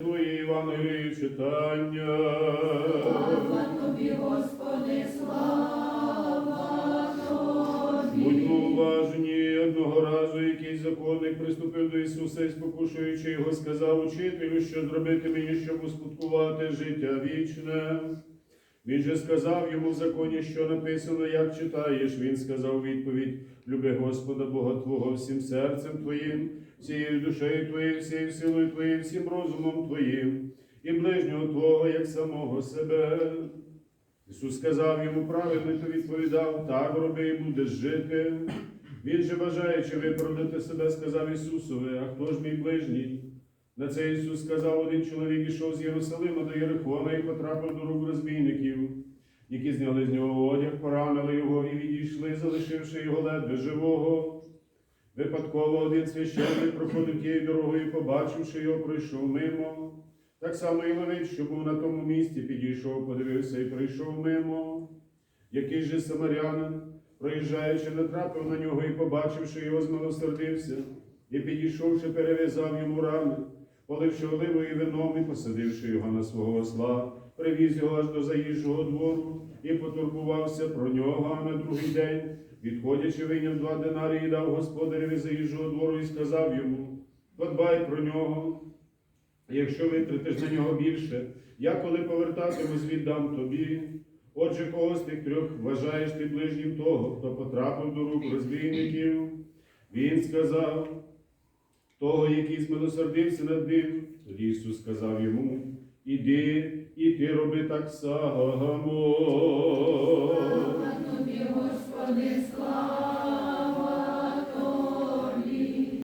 Твої Іванові читання. Слава тобі, Господи, слава тобі. Будьмо уважні, одного разу якийсь законник приступив до Ісуса і спокушуючи його, сказав учителю, що зробити мені, щоб успадкувати життя вічне. Він же сказав йому в законі, що написано, як читаєш. Він сказав відповідь: Люби Господа Бога Твого всім серцем Твоїм, всією душею Твоєю, всією силою Твоєю, всім розумом Твоїм, і ближнього Твого, як самого себе. Ісус сказав йому правильно, то відповідав, так роби і будеш жити. Він же, бажаючи виправдати себе, сказав Ісусові, а хто ж мій ближній? На це Ісус сказав, один чоловік ішов з Єрусалима до Єрихона і потрапив до рук розбійників, які зняли з нього одяг, поранили його і відійшли, залишивши його ледве живого. Випадково один священник проходив тією дорогою, побачивши його, пройшов мимо. Так само і Левит, що був на тому місці, підійшов, подивився і прийшов мимо. Який же самарянин, проїжджаючи, натрапив на нього і, побачивши його, змилосердився, і підійшовши, перев'язав йому рани, поливши оливою вином і посадивши його на свого осла, привіз його аж до заїжджого двору і потурбувався про нього, на другий день, відходячи, вийняв два динарії дав господареві заїжджого двору і сказав йому: подбай про нього. Якщо витратиш на нього більше, я коли повертатимусь, віддам тобі. Отже, кого з тих трьох вважаєш ти ближнім того, хто потрапив до рук розбійників? Він сказав, того, який змилосердився над ним. Тоді Ісус сказав йому, іди, і ти роби так само.